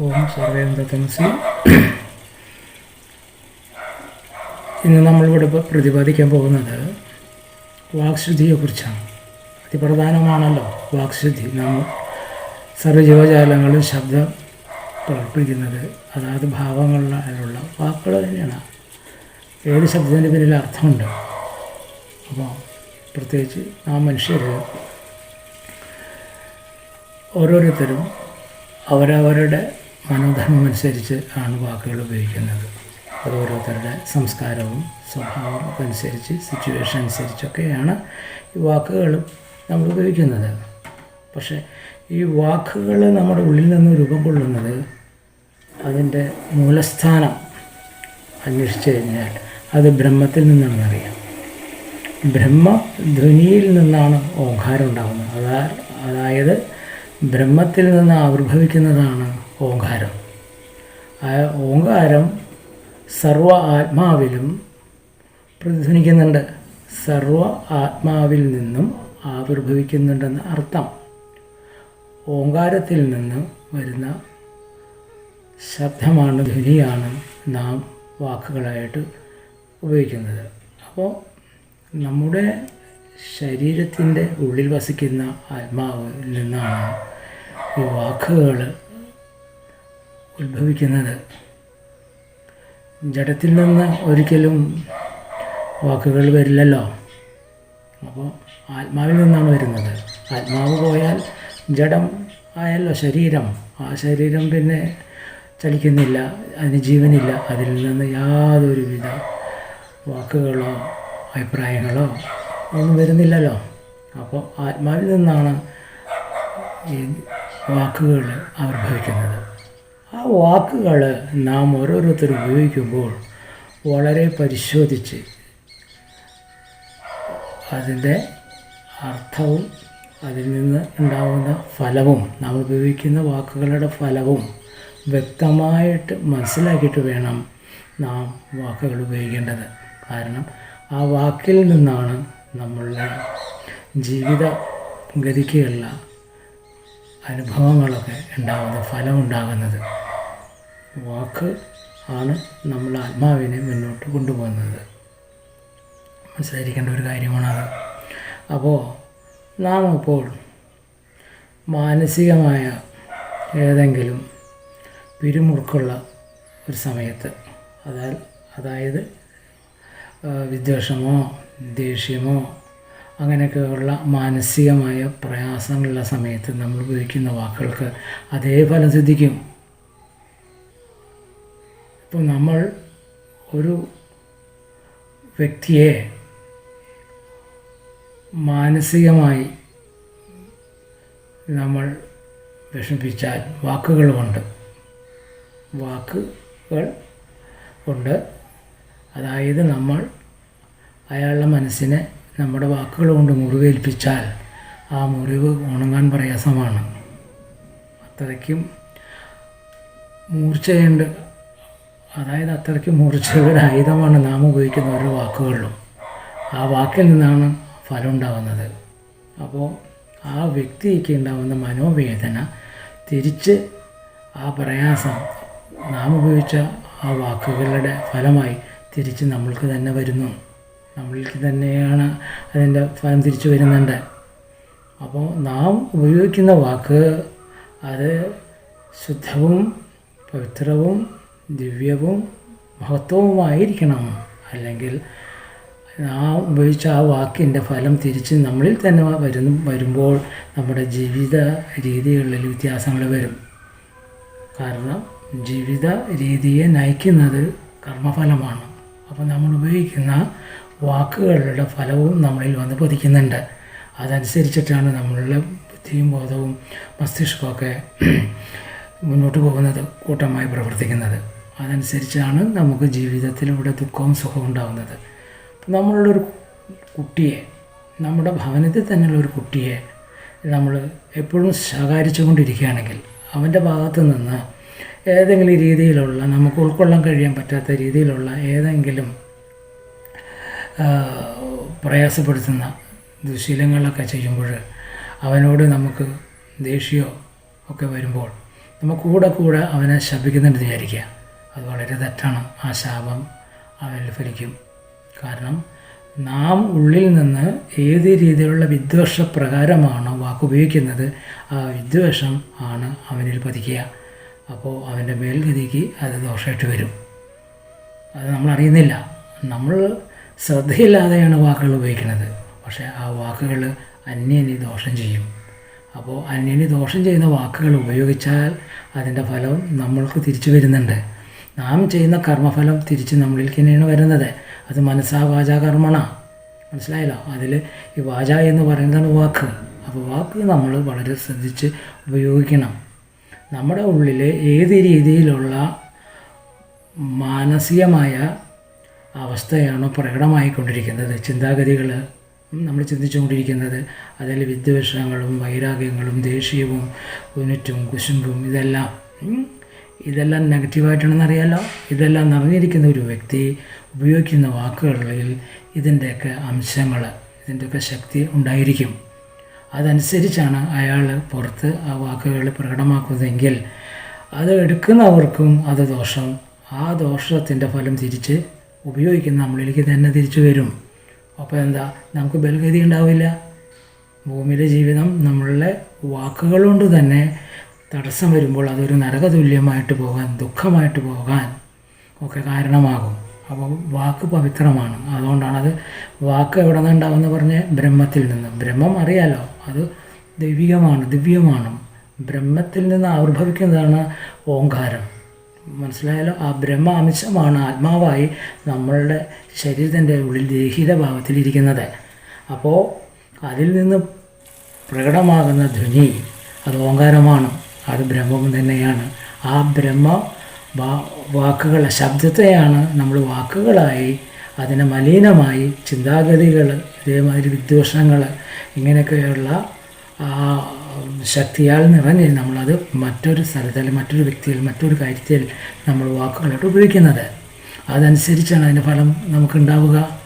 ഓം സർവേന്ദ്രതമസി ഇന്ന് നമ്മളിവിടെ പ്രതിപാദിക്കാൻ പോകുന്നത് വാക്ശുദ്ധിയെക്കുറിച്ചാണ്. അതിപ്രധാനമാണല്ലോ വാക്ശുദ്ധി. നമ്മൾ സർവജീവജാലങ്ങളും ശബ്ദം പ്രകടിപ്പിക്കുന്നത് അതായത് ഭാവങ്ങളിലുള്ള വാക്കുകൾ തന്നെയാണ്. ഏത് ശബ്ദത്തിന്റെ പിന്നിൽ അർത്ഥമുണ്ട്? അപ്പോൾ പ്രത്യേകിച്ച് ആ മനുഷ്യർ ഓരോരുത്തരും അവരവരുടെ മനോധർമ്മം അനുസരിച്ച് ആണ് വാക്കുകൾ ഉപയോഗിക്കുന്നത്. അത് ഓരോരുത്തരുടെ സംസ്കാരവും സ്വഭാവവും അനുസരിച്ച് സിറ്റുവേഷൻ അനുസരിച്ചൊക്കെയാണ് ഈ വാക്കുകൾ നമ്മൾ ഉപയോഗിക്കുന്നത്. പക്ഷേ ഈ വാക്കുകൾ നമ്മുടെ ഉള്ളിൽ നിന്ന് രൂപം കൊള്ളുന്നത് അതിന്റെ മൂലസ്ഥാനം അന്വേഷിച്ച് കഴിഞ്ഞാൽ അത് ബ്രഹ്മത്തിൽ നിന്നാണെന്ന് അറിയാം. ബ്രഹ്മ ധ്വനിയിൽ നിന്നാണ് ഓങ്കാരം ഉണ്ടാകുന്നത്. അതാ അതായത് ബ്രഹ്മത്തിൽ നിന്ന് ആവിർഭവിക്കുന്നതാണ് ഓങ്കാരം. ആ ഓങ്കാരം സർവ ആത്മാവിലും പ്രതിധ്വനിക്കുന്നുണ്ട്. സർവ ആത്മാവിൽ നിന്നും ആവിർഭവിക്കുന്നുണ്ടെന്ന് അർത്ഥം. ഓങ്കാരത്തിൽ നിന്ന് വരുന്ന ശബ്ദമാണ് ധ്വനിയാണ് നാം വാക്കുകളായിട്ട് ഉപയോഗിക്കുന്നത്. അപ്പോൾ നമ്മുടെ ശരീരത്തിന്റെ ഉള്ളിൽ വസിക്കുന്ന ആത്മാവിൽ നിന്നാണ് ഈ വാക്കുകൾ ഉത്ഭവിക്കുന്നത്. ജഡത്തിൽ നിന്ന് ഒരിക്കലും വാക്കുകൾ വരില്ലല്ലോ. അപ്പോൾ ആത്മാവിൽ നിന്നാണ് വരുന്നത്. ആത്മാവ് പോയാൽ ജഡം ആയല്ലോ ശരീരം. ആ ശരീരം പിന്നെ ചലിക്കുന്നില്ല അതിന് ജീവനില്ല. അതിൽ നിന്ന് യാതൊരുവിധ വാക്കുകളോ അഭിപ്രായങ്ങളോ ഒന്നും വരുന്നില്ലല്ലോ. അപ്പോൾ ആത്മാവിൽ നിന്നാണ് ഈ വാക്കുകൾ ആവിർഭവിക്കുന്നത്. ആ വാക്കുകൾ നാം ഓരോരുത്തർ ഉപയോഗിക്കുമ്പോൾ വളരെ പരിശോധിച്ച് അതിന്റെ അർത്ഥവും അതിൽ നിന്ന് ഉണ്ടാകുന്ന ഫലവും നാം ഉപയോഗിക്കുന്ന വാക്കുകളുടെ ഫലവും വ്യക്തമായിട്ട് മനസ്സിലാക്കിയിട്ട് വേണം നാം വാക്കുകൾ ഉപയോഗിക്കേണ്ടത്. കാരണം ആ വാക്കിൽ നിന്നാണ് നമ്മളുടെ ജീവിത ഗതിക്കുള്ള അനുഭവങ്ങളൊക്കെ ഉണ്ടാകുന്നത് ഫലം ഉണ്ടാകുന്നത് വാക്ക് ആണ് നമ്മൾ ആത്മാവിനെ മുന്നോട്ട് കൊണ്ടുപോകുന്നത്. മനസ്സിലായിരിക്കേണ്ട ഒരു കാര്യമാണത്. അപ്പോൾ നാം ഇപ്പോൾ മാനസികമായ ഏതെങ്കിലും പിരിമുറുക്കുള്ള ഒരു സമയത്ത് അതായത് അതായത് വിദ്വേഷമോ ദേഷ്യമോ അങ്ങനെയൊക്കെയുള്ള മാനസികമായ പ്രയാസങ്ങളുള്ള സമയത്ത് നമ്മൾ ഉപയോഗിക്കുന്ന വാക്കുകൾക്ക് അതേ ഫലം സിദ്ധിക്കും. ഇപ്പോൾ നമ്മൾ ഒരു വ്യക്തിയെ മാനസികമായി നമ്മൾ വിഷമിപ്പിച്ചാൽ വാക്കുകൾ കൊണ്ട് വാക്കുകൾ ഉണ്ട്. അതായത് നമ്മൾ അയാളുടെ മനസ്സിനെ നമ്മുടെ വാക്കുകൾ കൊണ്ട് മുറിവേൽപ്പിച്ചാൽ ആ മുറിവ് ഉണങ്ങാൻ പ്രയാസമാണ്. അത്രയ്ക്കും മൂർച്ചയുണ്ട്. അതായത് അത്രയ്ക്കും മൂർച്ചയുടെ ആയുധമാണ് നാം ഉപയോഗിക്കുന്ന ഓരോ വാക്കുകളിലും. ആ വാക്കിൽ നിന്നാണ് ഫലം ഉണ്ടാകുന്നത്. അപ്പോൾ ആ വ്യക്തിക്ക് ഉണ്ടാകുന്ന മനോവേദന തിരിച്ച് ആ പ്രയാസം നാം ഉപയോഗിച്ച ആ വാക്കുകളുടെ ഫലമായി തിരിച്ച് നമ്മൾക്ക് തന്നെ വരുന്നു. നമ്മൾക്ക് തന്നെയാണ് അതിന്റെ ഫലം തിരിച്ചു വരുന്നുണ്ട്. അപ്പോൾ നാം ഉപയോഗിക്കുന്ന വാക്ക് അത് ശുദ്ധവും പവിത്രവും ദിവ്യവും മഹത്വവുമായിരിക്കണം. അല്ലെങ്കിൽ നാം ഉപയോഗിച്ച ആ വാക്കിന്റെ ഫലം തിരിച്ച് നമ്മളിൽ തന്നെ വരുന്നു വരുമ്പോൾ നമ്മുടെ ജീവിത രീതികളിൽ വ്യത്യാസങ്ങൾ വരും. കാരണം ജീവിത രീതിയെ നയിക്കുന്നത് കർമ്മഫലമാണ്. അപ്പോൾ നമ്മൾ ഉപയോഗിക്കുന്ന വാക്കുകളുടെ ഫലവും നമ്മളിൽ വന്ന് പതിക്കുന്നുണ്ട്. അതനുസരിച്ചിട്ടാണ് നമ്മളുടെ ബുദ്ധിയും ബോധവും മസ്തിഷ്കമൊക്കെ മുന്നോട്ട് പോകുന്നത് കൂട്ടമായി പ്രവർത്തിക്കുന്നത്. അതനുസരിച്ചാണ് നമുക്ക് ജീവിതത്തിലൂടെ ദുഃഖവും സുഖവും ഉണ്ടാകുന്നത് നമ്മളുടെ ഒരു കുട്ടിയെ നമ്മുടെ ഭവനത്തിൽ തന്നെയുള്ള ഒരു കുട്ടിയെ നമ്മൾ എപ്പോഴും ശകാരിച്ചു കൊണ്ടിരിക്കുകയാണെങ്കിൽ അവന്റെ ഭാഗത്ത് നിന്ന് ഏതെങ്കിലും രീതിയിലുള്ള നമുക്ക് ഉൾക്കൊള്ളാൻ കഴിയാൻ പറ്റാത്ത രീതിയിലുള്ള ഏതെങ്കിലും പ്രയാസപ്പെടുത്തുന്ന ദുശീലങ്ങളൊക്കെ ചെയ്യുമ്പോൾ അവനോട് നമുക്ക് ദേഷ്യമോ ഒക്കെ വരുമ്പോൾ നമ്മൾ കൂടെ കൂടെ അവനെ ശപിക്കുന്നുണ്ട് വിചാരിക്കുക. അത് വളരെ തെറ്റാണ്. ആ ശാപം അവനിൽ ഫലിക്കും. കാരണം നാം ഉള്ളിൽ നിന്ന് ഏത് രീതിയിലുള്ള വിദ്വേഷ പ്രകാരമാണോ വാക്കുപയോഗിക്കുന്നത് ആ വിദ്വേഷം ആണ് അവനിൽ പതിക്കുക. അപ്പോൾ അവന്റെ മേൽഗതിക്ക് അത് ദോഷമായിട്ട് വരും. അത് നമ്മൾ അറിയുന്നില്ല. നമ്മൾ ശ്രദ്ധയില്ലാതെയാണ് വാക്കുകൾ ഉപയോഗിക്കുന്നത്. പക്ഷേ ആ വാക്കുകൾ അന്യന് ദോഷം ചെയ്യും. അപ്പോൾ അന്യന് ദോഷം ചെയ്യുന്ന വാക്കുകൾ ഉപയോഗിച്ചാൽ അതിന്റെ ഫലം നമ്മൾക്ക് തിരിച്ചു വരുന്നുണ്ട്. നാം ചെയ്യുന്ന കർമ്മഫലം തിരിച്ച് നമ്മളിലേക്ക് തന്നെയാണ് വരുന്നത്. അത് മനസ്സാ വാചാ കർമ്മണ. മനസ്സിലായല്ലോ? അതിൽ ഈ വാച എന്ന് പറയുന്നതാണ് വാക്ക്. അപ്പോൾ വാക്ക് നമ്മൾ വളരെ ശ്രദ്ധിച്ച് ഉപയോഗിക്കണം. നമ്മുടെ ഉള്ളിൽ ഏത് രീതിയിലുള്ള മാനസികമായ അവസ്ഥയാണോ പ്രകടമായിക്കൊണ്ടിരിക്കുന്നത്. ചിന്താഗതികൾ നമ്മൾ ചിന്തിച്ചുകൊണ്ടിരിക്കുന്നത് അതിൽ വിദ്വേഷങ്ങളും വൈരാഗ്യങ്ങളും ദേഷ്യവും കുനിറ്റും കുശുമ്പും ഇതെല്ലാം ഇതെല്ലാം നെഗറ്റീവായിട്ടാണെന്ന് അറിയാലോ ഇതെല്ലാം നിറഞ്ഞിരിക്കുന്ന ഒരു വ്യക്തി ഉപയോഗിക്കുന്ന വാക്കുകളിൽ ഇതിന്റെയൊക്കെ അംശങ്ങൾ ഇതിന്റെയൊക്കെ ശക്തി ഉണ്ടായിരിക്കും. അതനുസരിച്ചാണ് അയാൾ പുറത്ത് ആ വാക്കുകൾ പ്രകടമാക്കുന്നതെങ്കിൽ അത് എടുക്കുന്നവർക്കും അത് ദോഷം. ആ ദോഷത്തിന്റെ ഫലം തിരിച്ച് ഉപയോഗിക്കുന്ന നമ്മളിലേക്ക് തന്നെ തിരിച്ചു വരും. അപ്പോൾ എന്താ? നമുക്ക് ബലഗതി ഉണ്ടാവില്ല. ഭൂമിയിലെ ജീവിതം നമ്മളുടെ വാക്കുകളുകൊണ്ട് തന്നെ തടസ്സം വരുമ്പോൾ അതൊരു നരകതുല്യമായിട്ട് പോകാൻ ദുഃഖമായിട്ട് പോകാൻ ഒക്കെ കാരണമാകും. അപ്പോൾ വാക്ക് പവിത്രമാണ്. അതുകൊണ്ടാണത് വാക്ക് എവിടെ നിന്നുണ്ടാവുമെന്ന് പറഞ്ഞ് ബ്രഹ്മത്തിൽ നിന്ന്. ബ്രഹ്മം അറിയാലോ? അത് ദൈവികമാണ് ദിവ്യമാണ്. ബ്രഹ്മത്തിൽ നിന്ന് ആവിർഭവിക്കുന്നതാണ് ഓങ്കാരം. മനസ്സിലായാലോ ആ ബ്രഹ്മ അംശമാണ് ആത്മാവായി നമ്മളുടെ ശരീരത്തിന്റെ ഉള്ളിൽ ദേഹിത ഭാവത്തിലിരിക്കുന്നത് അപ്പോൾ അതിൽ നിന്ന് പ്രകടമാകുന്ന ധ്വനി അത് ഓങ്കാരമാണ്. അത് ബ്രഹ്മം തന്നെയാണ്. ആ ബ്രഹ്മ വാക്കുകൾ ശബ്ദത്തെയാണ് നമ്മൾ വാക്കുകളായി അതിനെ മലിനമായി ചിന്താഗതികൾ ഇതേമാതിരി വിദ്വേഷങ്ങൾ ഇങ്ങനെയൊക്കെയുള്ള ശക്തിയാൽ നിറഞ്ഞ് നമ്മളത് മറ്റൊരു സ്ഥലത്ത് അല്ലെങ്കിൽ മറ്റൊരു വ്യക്തിയിൽ മറ്റൊരു കാര്യത്തിൽ നമ്മൾ വാക്കുകളായിട്ട് ഉപയോഗിക്കുന്നത്. അതനുസരിച്ചാണ് അതിന്റെ ഫലം നമുക്കുണ്ടാവുക.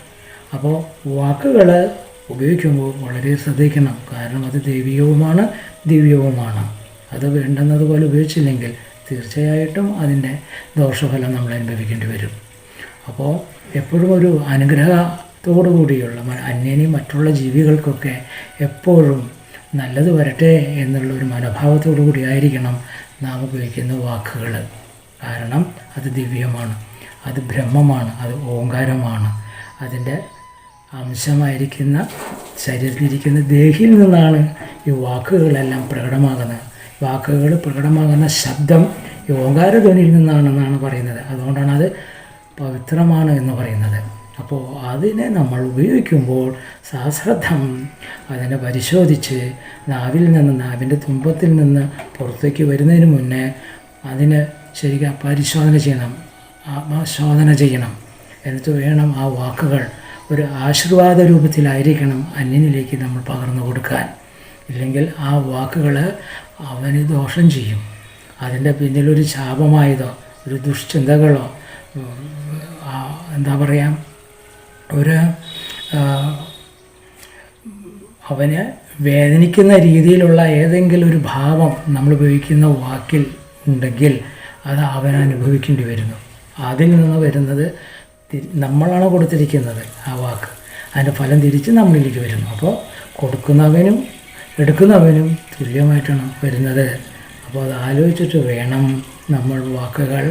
അപ്പോൾ വാക്കുകൾ ഉപയോഗിക്കുമ്പോൾ വളരെ ശ്രദ്ധിക്കണം. കാരണം അത് ദൈവികവുമാണ് ദിവ്യവുമാണ്. അത് വേണ്ടുന്നതുപോലെ ഉപയോഗിച്ചില്ലെങ്കിൽ തീർച്ചയായിട്ടും അതിന്റെ ദോഷഫലം നമ്മൾ അനുഭവിക്കേണ്ടി വരും. അപ്പോൾ എപ്പോഴും ഒരു അനുഗ്രഹത്തോടു കൂടിയുള്ള അന്യനെയും മറ്റുള്ള ജീവികൾക്കൊക്കെ എപ്പോഴും നല്ലത് വരട്ടെ എന്നുള്ള ഒരു മനോഭാവത്തോടു കൂടിയായിരിക്കണം നാം ഉപയോഗിക്കുന്ന വാക്കുകൾ കാരണം അത് ദിവ്യമാണ് അത് ബ്രഹ്മമാണ് അത് ഓങ്കാരമാണ്. അതിന്റെ അംശമായിരിക്കുന്ന ശരീരത്തിലിരിക്കുന്ന ദേഹിയിൽ നിന്നാണ് ഈ വാക്കുകളെല്ലാം പ്രകടമാകുന്നത്. വാക്കുകൾ പ്രകടമാകുന്ന ശബ്ദം ഈ ഓങ്കാരധ്വനിയിൽ നിന്നാണെന്നാണ് പറയുന്നത്. അതുകൊണ്ടാണ് അത് പവിത്രമാണ് എന്ന് പറയുന്നത്. അപ്പോൾ അതിനെ നമ്മൾ ഉപയോഗിക്കുമ്പോൾ സഹസ്രദ്ധം അതിനെ പരിശോധിച്ച് നാവിൽ നിന്ന് നാവിന്റെ തുമ്പത്തിൽ നിന്ന് പുറത്തേക്ക് വരുന്നതിന് മുന്നേ അതിന് ശരിക്കും പരിശോധന ചെയ്യണം ആത്മശോധന ചെയ്യണം. എന്നിട്ട് വേണം ആ വാക്കുകൾ ഒരു ആശീർവാദ രൂപത്തിലായിരിക്കണം അന്യനിലേക്ക് നമ്മൾ പകർന്നു കൊടുക്കാൻ. ഇല്ലെങ്കിൽ ആ വാക്കുകൾ അവന് ദോഷം ചെയ്യും. അതിന്റെ പിന്നിലൊരു ശാപമായതോ ഒരു ദുഷ്ചിന്തകളോ എന്താ പറയുക ഒരു അവനെ വേദനിക്കുന്ന രീതിയിലുള്ള ഏതെങ്കിലും ഒരു ഭാവം നമ്മൾ ഉപയോഗിക്കുന്ന വാക്കിൽ ഉണ്ടെങ്കിൽ അത് അവൻ അനുഭവിക്കേണ്ടി വരുന്നു. അതിൽ നിന്ന് വരുന്നത് നമ്മളാണ് കൊടുത്തിരിക്കുന്നത് ആ വാക്ക്. അതിന്റെ ഫലം തിരിച്ച് നമ്മളിലേക്ക് വരുന്നു. അപ്പോൾ കൊടുക്കുന്നവനും എടുക്കുന്നവനും തുല്യമായിട്ടാണ് വരുന്നത്. അപ്പോൾ അത് ആലോചിച്ചിട്ട് വേണം നമ്മൾ വാക്കുകൾ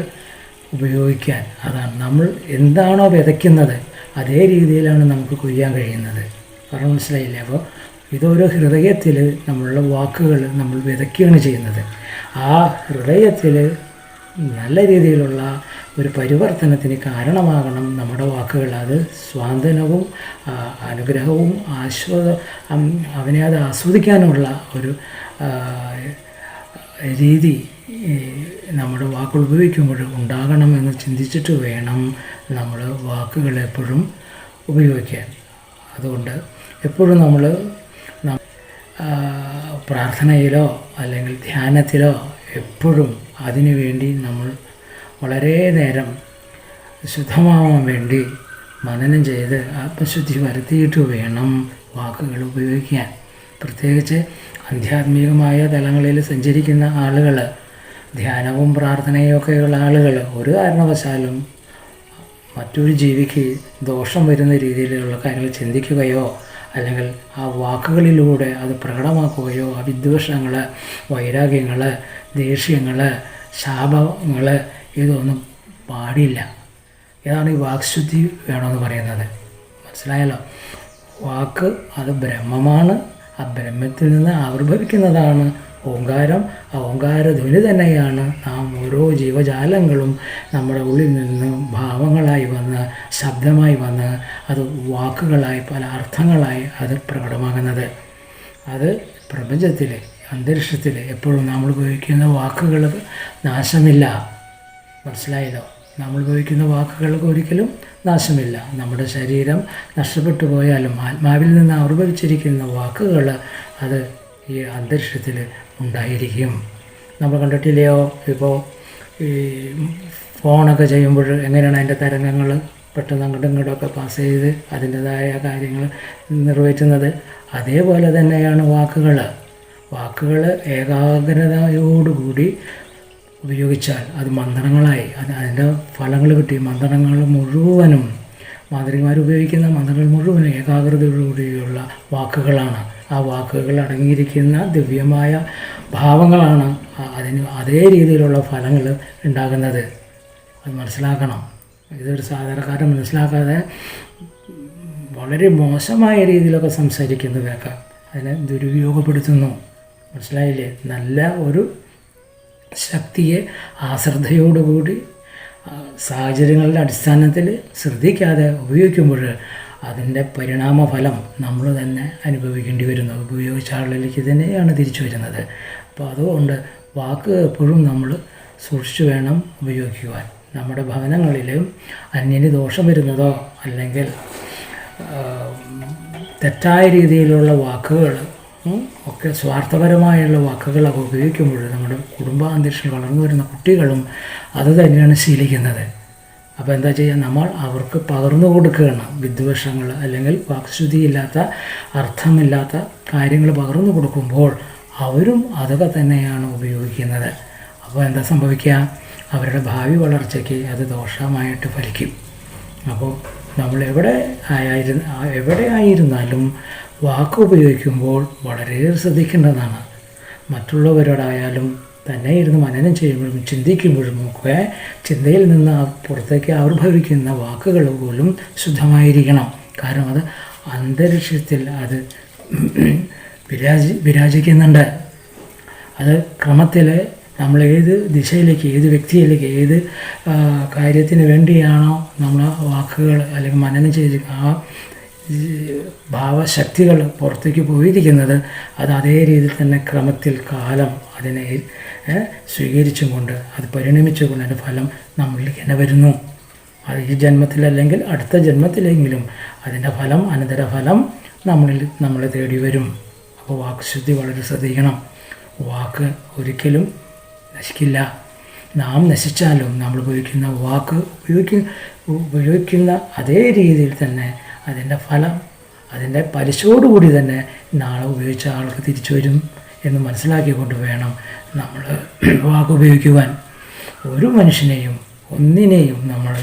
ഉപയോഗിക്കാൻ. അതാണ് നമ്മൾ എന്താണോ വിതയ്ക്കുന്നത് അതേ രീതിയിലാണ് നമുക്ക് കൊയ്യാൻ കഴിയുന്നത്. പറഞ്ഞു മനസ്സിലായില്ലേ? അപ്പോൾ ഇതൊരു ഹൃദയത്തിൽ നമ്മളുടെ വാക്കുകൾ നമ്മൾ വിതയ്ക്കുകയാണ് ചെയ്യുന്നത്. ആ ഹൃദയത്തിൽ നല്ല രീതിയിലുള്ള ഒരു പരിവർത്തനത്തിന് കാരണമാകണം നമ്മുടെ വാക്കുകൾ അത് സ്വാന്തനവും അനുഗ്രഹവും ആശ്വത അവനെ അത് ആസ്വദിക്കാനുള്ള ഒരു രീതി നമ്മുടെ വാക്കുകൾ ഉപയോഗിക്കുമ്പോൾ ഉണ്ടാകണം എന്ന് ചിന്തിച്ചിട്ട് വേണം നമ്മൾ വാക്കുകൾ എപ്പോഴും ഉപയോഗിക്കാൻ. അതുകൊണ്ട് എപ്പോഴും നമ്മൾ പ്രാർത്ഥനയിലോ അല്ലെങ്കിൽ ധ്യാനത്തിലോ എപ്പോഴും അതിനു വേണ്ടി നമ്മൾ വളരെ നേരം ശുദ്ധമാവാൻ വേണ്ടി മനനം ചെയ്ത് ആത്മശുദ്ധി വരുത്തിയിട്ട് വേണം വാക്കുകൾ ഉപയോഗിക്കാൻ. പ്രത്യേകിച്ച് ആധ്യാത്മികമായ തലങ്ങളിൽ സഞ്ചരിക്കുന്ന ആളുകൾ ധ്യാനവും പ്രാർത്ഥനയും ഒക്കെയുള്ള ആളുകൾ ഒരു കാരണവശാലും മറ്റൊരു ജീവിക്ക് ദോഷം വരുന്ന രീതിയിലുള്ള കാര്യങ്ങൾ ചിന്തിക്കുകയോ അല്ലെങ്കിൽ ആ വാക്കുകളിലൂടെ അത് പ്രകടമാക്കുകയോ ആ വിദ്വേഷങ്ങൾ വൈരാഗ്യങ്ങൾ ദേഷ്യങ്ങൾ ശാപങ്ങൾ ഇതൊന്നും പാടില്ല. ഇതാണ് ഈ വാക്ശുദ്ധി വേണമെന്ന് പറയുന്നത്. മനസ്സിലായല്ലോ? വാക്ക് അത് ബ്രഹ്മമാണ്. ആ ബ്രഹ്മത്തിൽ നിന്ന് ആവിർഭവിക്കുന്നതാണ് ഓങ്കാരം ആ ഓങ്കാര ധ്വനി തന്നെയാണ്. നാം ഓരോ ജീവജാലങ്ങളും നമ്മുടെ ഉള്ളിൽ നിന്ന് ഭാവങ്ങളായി വന്ന് ശബ്ദമായി വന്ന് അത് വാക്കുകളായി പല അർത്ഥങ്ങളായി അത് പ്രകടമാകുന്നത്. അത് പ്രപഞ്ചത്തിൽ അന്തരീക്ഷത്തിൽ എപ്പോഴും നമ്മൾ ഉപയോഗിക്കുന്ന വാക്കുകൾ നാശമില്ല. മനസ്സിലായല്ലോ നമ്മൾ ഉപയോഗിക്കുന്ന വാക്കുകൾക്ക് ഒരിക്കലും നാശമില്ല. നമ്മുടെ ശരീരം നഷ്ടപ്പെട്ടു പോയാലും ആത്മാവിൽ നിന്ന് ആവിർഭവിച്ചിരിക്കുന്ന വാക്കുകൾ അത് ഈ അന്തരീക്ഷത്തിൽ ഉണ്ടായിരിക്കും. നമ്മൾ കണ്ടിട്ടില്ലയോ? ഇപ്പോൾ ഈ ഫോണൊക്കെ ചെയ്യുമ്പോൾ എങ്ങനെയാണ് അതിന്റെ തരംഗങ്ങൾ പെട്ടെന്ന് അങ്ങോട്ടും ഇങ്ങോട്ടൊക്കെ പാസ് ചെയ്ത് അതിന്റെതായ കാര്യങ്ങൾ നിർവഹിക്കുന്നത്? അതേപോലെ തന്നെയാണ് വാക്കുകൾ. വാക്കുകൾ ഏകാഗ്രതയോടുകൂടി ഉപയോഗിച്ചാൽ അത് മന്ത്രങ്ങളായി അത് അതിന്റെ ഫലങ്ങൾ കിട്ടി. മന്ത്രങ്ങൾ മുഴുവനും മാതൃകമാർ ഉപയോഗിക്കുന്ന മന്ത്രങ്ങൾ മുഴുവനും ഏകാഗ്രതയോടുകൂടിയുള്ള വാക്കുകളാണ്. ആ വാക്കുകൾ അടങ്ങിയിരിക്കുന്ന ദിവ്യമായ ഭാവങ്ങളാണ് അതിന് അതേ രീതിയിലുള്ള ഫലങ്ങൾ ഉണ്ടാകുന്നത്. അത് മനസ്സിലാക്കണം. ഇതൊരു സാധാരണക്കാരൻ മനസ്സിലാക്കാതെ വളരെ മോശമായ രീതിയിലൊക്കെ സംസാരിക്കുന്നതൊക്കെ അതിനെ ദുരുപയോഗപ്പെടുത്തുന്നു. മനസ്സിലായില്ലേ? നല്ല ഒരു ശക്തിയെ ആശ്രദ്ധയോടുകൂടി സാഹചര്യങ്ങളുടെ അടിസ്ഥാനത്തിൽ ശ്രദ്ധിക്കാതെ ഉപയോഗിക്കുമ്പോൾ അതിന്റെ പരിണാമഫലം നമ്മൾ തന്നെ അനുഭവിക്കേണ്ടി വരുന്നു. ഉപയോഗിച്ച ആളിലേക്ക് തന്നെയാണ് തിരിച്ചു വരുന്നത്. അപ്പോൾ അതുകൊണ്ട് വാക്ക് എപ്പോഴും നമ്മൾ സൂക്ഷിച്ചു വേണം ഉപയോഗിക്കുവാൻ. നമ്മുടെ ഭവനങ്ങളിൽ അന്യന് ദോഷം വരുന്നതോ അല്ലെങ്കിൽ തെറ്റായ രീതിയിലുള്ള വാക്കുകൾ ഒക്കെ സ്വാർത്ഥപരമായുള്ള വാക്കുകളൊക്കെ ഉപയോഗിക്കുമ്പോൾ നമ്മുടെ കുടുംബാന്തരീക്ഷം വളർന്നു വരുന്ന കുട്ടികളും അത് തന്നെയാണ് ശീലിക്കുന്നത്. അപ്പോൾ എന്താ ചെയ്യുക നമ്മൾ അവർക്ക് പകർന്നു കൊടുക്കുകയാണ്. വിദ്വേഷങ്ങൾ അല്ലെങ്കിൽ വാക്ശുതിയില്ലാത്ത അർത്ഥമില്ലാത്ത കാര്യങ്ങൾ പകർന്നു കൊടുക്കുമ്പോൾ അവരും അതൊക്കെ തന്നെയാണ് ഉപയോഗിക്കുന്നത്. അപ്പോൾ എന്താ സംഭവിക്കുക? അവരുടെ ഭാവി വളർച്ചയ്ക്ക് അത് ദോഷമായിട്ട് ഫലിക്കും. അപ്പോൾ നമ്മൾ എവിടെ ആയിരുന്നു എവിടെ ആയിരുന്നാലും വാക്ക് ഉപയോഗിക്കുമ്പോൾ വളരെ ശ്രദ്ധിക്കേണ്ടതാണ്. മറ്റുള്ളവരോടായാലും തന്നെ ഇരുന്ന് മനനം ചെയ്യുമ്പോഴും ചിന്തിക്കുമ്പോഴും ഒക്കെ ചിന്തയിൽ നിന്ന് പുറത്തേക്ക് ആവിർഭവിക്കുന്ന വാക്കുകൾ പോലും ശുദ്ധമായിരിക്കണം. കാരണം അത് അന്തരീക്ഷത്തിൽ അത് വിരാജി വിരാജിക്കുന്നുണ്ട്. അത് ക്രമത്തിൽ നമ്മൾ ഏത് ദിശയിലേക്ക് ഏത് വ്യക്തിയിലേക്ക് ഏത് കാര്യത്തിന് വേണ്ടിയാണോ നമ്മൾ വാക്കുകൾ അല്ലെങ്കിൽ മനനം ചെയ്ത് ആ ഈ ഭാവശക്തികൾ പുറത്തേക്ക് പോയിരിക്കുന്നത് അത് അതേ രീതിയിൽ തന്നെ ക്രമത്തിൽ കാലം അതിനെ സ്വീകരിച്ചും കൊണ്ട് അത് പരിണമിച്ചുകൊണ്ട് അതിന്റെ ഫലം നമ്മളിലേക്ക് വരുന്നു. അത് ഈ ജന്മത്തിലല്ലെങ്കിൽ അടുത്ത ജന്മത്തിലെങ്കിലും അതിന്റെ ഫലം അനന്തരഫലം നമ്മളിൽ നമ്മളെ തേടി വരും. അപ്പോൾ വാക്ശുദ്ധി വളരെ ശ്രദ്ധിക്കണം. വാക്ക് ഒരിക്കലും നശിക്കില്ല. നാം നശിച്ചാലും നമ്മൾ ഉപയോഗിക്കുന്ന വാക്ക് ഉപയോഗിക്കുന്ന ഉപയോഗിക്കുന്ന അതേ രീതിയിൽ തന്നെ അതിന്റെ ഫലം അതിന്റെ പലിശയോടുകൂടി തന്നെ നാളെ ഉപയോഗിച്ച ആൾക്ക് തിരിച്ചു വരും എന്ന് മനസ്സിലാക്കിക്കൊണ്ട് വേണം നമ്മൾ വാക്കുപയോഗിക്കുവാൻ ഒരു മനുഷ്യനെയും ഒന്നിനെയും നമ്മൾ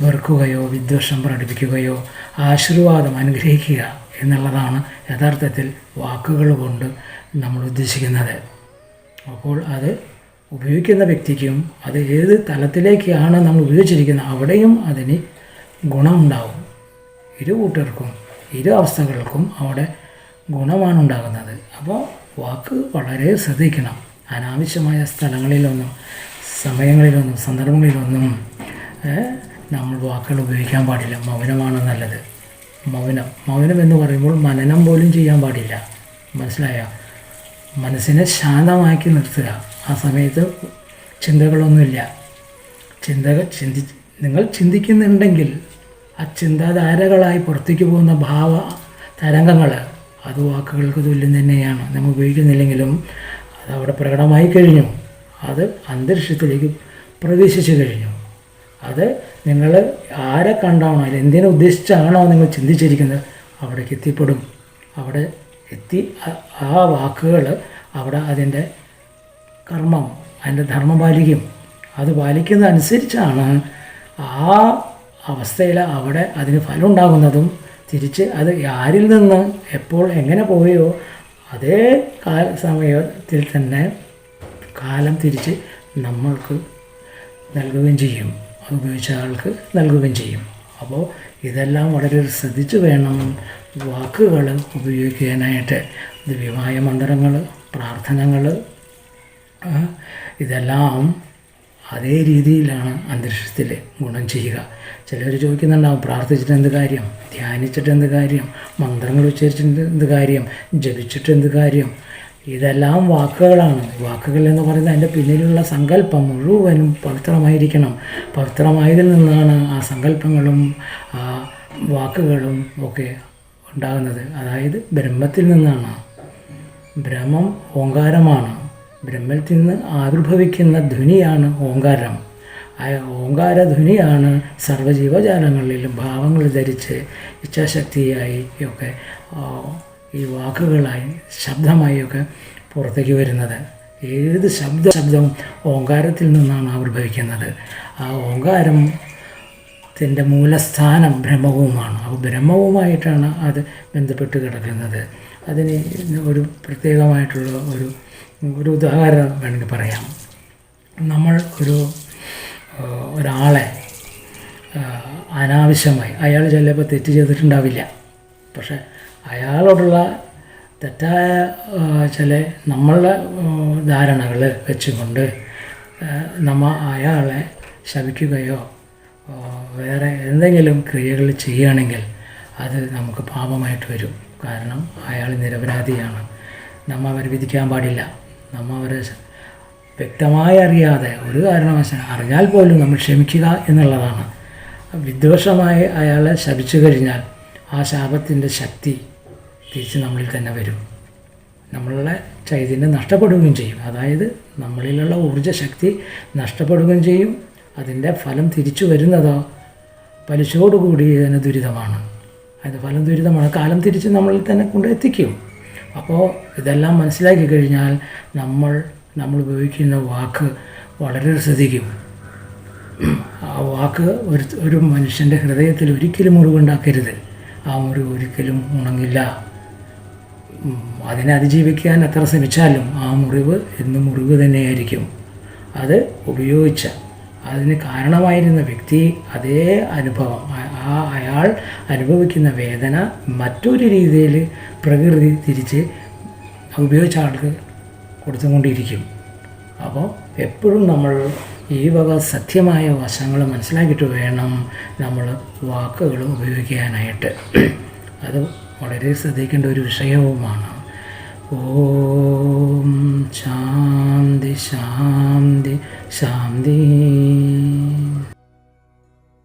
വെറുക്കുകയോ വിദ്വേഷം പ്രകടിപ്പിക്കുകയോ ആശീർവാദം അനുഗ്രഹിക്കുക എന്നുള്ളതാണ് യഥാർത്ഥത്തിൽ വാക്കുകൾ കൊണ്ട് നമ്മൾ ഉദ്ദേശിക്കുന്നത്. അപ്പോൾ അത് ഉപയോഗിക്കുന്ന വ്യക്തിക്കും അത് ഏത് തലത്തിലേക്കാണ് നമ്മൾ ഉപയോഗിച്ചിരിക്കുന്നത് അവിടെയും അതിന് ഗുണമുണ്ടാവും. ഇരു കൂട്ടർക്കും ഇരു അവസ്ഥകൾക്കും അവിടെ ഗുണമാണ് ഉണ്ടാകുന്നത് അപ്പോൾ വാക്ക് വളരെ ശ്രദ്ധിക്കണം. അനാവശ്യമായ സ്ഥലങ്ങളിലൊന്നും സമയങ്ങളിലൊന്നും സന്ദർഭങ്ങളിലൊന്നും നമ്മൾ വാക്കുകൾ ഉപയോഗിക്കാൻ പാടില്ല. മൗനമാണ് നല്ലത്. മൗനം. മൗനം എന്ന് പറയുമ്പോൾ മനനം പോലും ചെയ്യാൻ പാടില്ല. മനസ്സിലായ? മനസ്സിനെ ശാന്തമാക്കി നിർത്തുക. ആ സമയത്ത് ചിന്തകളൊന്നുമില്ല. ചിന്തകൾ ചിന്തി നിങ്ങൾ ചിന്തിക്കുന്നുണ്ടെങ്കിൽ ആ ചിന്താധാരകളായി പുറത്തേക്ക് പോകുന്ന ഭാവ തരംഗങ്ങൾ അത് വാക്കുകൾക്ക് തുല്യം തന്നെയാണ്. നമ്മൾ ഉപയോഗിക്കുന്നില്ലെങ്കിലും അത് അവിടെ പ്രകടമായി കഴിഞ്ഞു. അത് അന്തരീക്ഷത്തിലേക്ക് പ്രവേശിച്ചു കഴിഞ്ഞു. അത് നിങ്ങൾ ആരെ കണ്ടാണോ അല്ലെങ്കിൽ എന്തിനെ ഉദ്ദേശിച്ചാണോ നിങ്ങൾ ചിന്തിച്ചിരിക്കുന്നത് അവിടേക്ക് എത്തിപ്പെടും. അവിടെ എത്തി ആ- വാക്കുകൾ അവിടെ അതിന്റെ കർമ്മം അതിന്റെ ധർമ്മം പാലിക്കും. അത് പാലിക്കുന്ന അനുസരിച്ചാണ് ആ അവസ്ഥയിൽ അവിടെ അതിന് ഫലം ഉണ്ടാകുന്നതും തിരിച്ച് അത് ആരിൽ നിന്ന് എപ്പോൾ എങ്ങനെ പോയോ അതേ കാല സമയത്തിൽ തന്നെ കാലം തിരിച്ച് നമ്മൾക്ക് നൽകുകയും ചെയ്യും. ഉപയോഗിച്ച ആൾക്ക് നൽകുകയും ചെയ്യും. അപ്പോൾ ഇതെല്ലാം വളരെ ശ്രദ്ധിച്ച് വേണം വാക്കുകൾ ഉപയോഗിക്കാനായിട്ട്. ദിവ്യമായ മന്ത്രങ്ങൾ പ്രാർത്ഥനകൾ ഇതെല്ലാം അതേ രീതിയിലാണ് അന്തരീക്ഷത്തിൽ ഗുണം ചെയ്യുക. ചിലർ ചോദിക്കുന്നുണ്ടാവും പ്രാർത്ഥിച്ചിട്ട് എന്ത് കാര്യം? ധ്യാനിച്ചിട്ട് എന്ത് കാര്യം? മന്ത്രങ്ങൾ ഉച്ചരിച്ചിട്ട് എന്ത് കാര്യം? ജപിച്ചിട്ട് എന്ത് കാര്യം? ഇതെല്ലാം വാക്കുകളാണ്. വാക്കുകൾ എന്ന് പറയുന്നത് അതിന്റെ പിന്നിലുള്ള സങ്കല്പം മുഴുവനും പവിത്രമായിരിക്കണം. പവിത്രമായതിൽ നിന്നാണ് ആ സങ്കല്പങ്ങളും ആ വാക്കുകളും ഒക്കെ ഉണ്ടാകുന്നത്. അതായത് ബ്രഹ്മത്തിൽ നിന്നാണ്. ബ്രഹ്മം ഓങ്കാരമാണ്. ബ്രഹ്മത്തിൽ നിന്ന് ആവിർഭവിക്കുന്ന ധ്വനിയാണ് ഓങ്കാരം. ആ ഓങ്കാര ധ്വനിയാണ് സർവജീവജാലങ്ങളിലും ഭാവങ്ങൾ ധരിച്ച് ഇച്ഛാശക്തിയായി ഒക്കെ ഈ വാക്കുകളായി ശബ്ദമായി ഒക്കെ പുറത്തേക്ക് വരുന്നത്. ഏത് ശബ്ദ ശബ്ദവും ഓങ്കാരത്തിൽ നിന്നാണ് ആവിർഭവിക്കുന്നത്? ആ ഓങ്കാരം ത്തിന്റെ മൂലസ്ഥാനം ബ്രഹ്മവുമാണ്. അപ്പോൾ ബ്രഹ്മവുമായിട്ടാണ് അത് ബന്ധപ്പെട്ട് കിടക്കുന്നത്. അതിന് ഒരു പ്രത്യേകമായിട്ടുള്ള ഒരു ഒരു ഉദാഹരണം വേണമെങ്കിൽ പറയാം. നമ്മൾ ഒരു ഒരാളെ അനാവശ്യമായി അയാൾ ചിലപ്പോൾ തെറ്റ് ചെയ്തിട്ടുണ്ടാവില്ല. പക്ഷെ അയാളോടുള്ള തെറ്റായ ചില നമ്മളുടെ ധാരണകൾ വെച്ചുകൊണ്ട് നമ്മ അയാളെ ശപിക്കുകയോ വേറെ എന്തെങ്കിലും ക്രിയകൾ ചെയ്യുകയാണെങ്കിൽ അത് നമുക്ക് പാപമായിട്ട് വരും. കാരണം അയാൾ നിരപരാധിയാണ്. നമ്മ അവർ വിധിക്കാൻ പാടില്ല. നമ്മ അവരെ വ്യക്തമായി അറിയാതെ ഒരു കാരണവശാൽ അറിഞ്ഞാൽ പോലും നമ്മൾ ക്ഷമിക്കുക എന്നുള്ളതാണ്. വിദ്വേഷമായി അയാളെ ശപിച്ചു കഴിഞ്ഞാൽ ആ ശാപത്തിന്റെ ശക്തി തിരിച്ച് നമ്മളിൽ തന്നെ വരും. നമ്മളുടെ ചൈതന്യം നഷ്ടപ്പെടുകയും ചെയ്യും. അതായത് നമ്മളിലുള്ള ഊർജശക്തി നഷ്ടപ്പെടുകയും ചെയ്യും. അതിന്റെ ഫലം തിരിച്ചു വരുന്നതോ പലിശയോടുകൂടി ഇതിന് ദുരിതമാണ്. അതിന്റെ ഫലം ദുരിതമാണ്. കാലം തിരിച്ച് നമ്മളിൽ തന്നെ കൊണ്ട് എത്തിക്കും. അപ്പോൾ ഇതെല്ലാം മനസ്സിലാക്കി കഴിഞ്ഞാൽ നമ്മൾ നമ്മൾ ഉപയോഗിക്കുന്ന വാക്ക് വളരെ ശ്രദ്ധിക്കും. ആ വാക്ക് ഒരു ഒരു മനുഷ്യന്റെ ഹൃദയത്തിൽ ഒരിക്കലും മുറിവുണ്ടാക്കരുത്. ആ മുറിവ് ഒരിക്കലും ഉണങ്ങില്ല. അതിനെ അതിജീവിക്കാൻ എത്ര ശ്രമിച്ചാലും ആ മുറിവ് എന്നും മുറിവ് തന്നെയായിരിക്കും. അത് ഉപയോഗിച്ച അതിന് കാരണമായിരുന്ന വ്യക്തി അതേ അനുഭവം ആ അയാൾ അനുഭവിക്കുന്ന വേദന മറ്റൊരു രീതിയിൽ പ്രകൃതി തിരിച്ച് ഉപയോഗിച്ച ആൾക്ക് കൊടുത്തുകൊണ്ടിരിക്കും. അപ്പോൾ എപ്പോഴും നമ്മൾ ഈ വക സത്യമായ വശങ്ങൾ മനസ്സിലാക്കിയിട്ട് വേണം നമ്മൾ വാക്കുകൾ ഉപയോഗിക്കാനായിട്ട്. അത് വളരെ ശ്രദ്ധിക്കേണ്ട ഒരു വിഷയവുമാണ്. ഓം ശാന്തി ശാന്തി ശാന്തി.